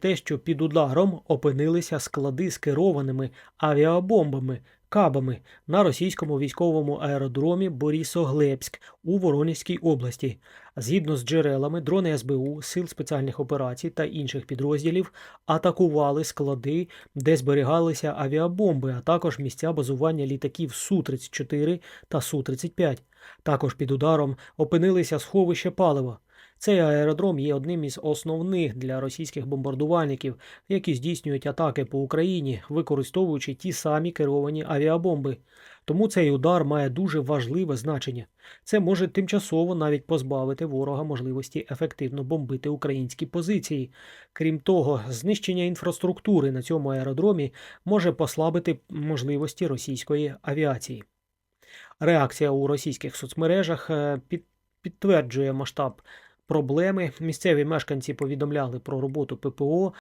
те, що під ударом опинилися склади з керованими авіабомбами, кабами на російському військовому аеродромі Борисоглебськ у Воронезькій області. Згідно з джерелами, дрони СБУ, сил спеціальних операцій та інших підрозділів атакували склади, де зберігалися авіабомби, а також місця базування літаків Су-34 та Су-35. Також під ударом опинилися сховища палива. Цей аеродром є одним із основних для російських бомбардувальників, які здійснюють атаки по Україні, використовуючи ті самі керовані авіабомби. Тому цей удар має дуже важливе значення. Це може тимчасово навіть позбавити ворога можливості ефективно бомбити українські позиції. Крім того, знищення інфраструктури на цьому аеродромі може послабити можливості російської авіації. Реакція у російських соцмережах е, підтверджує масштаб проблеми. Місцеві мешканці повідомляли про роботу ППО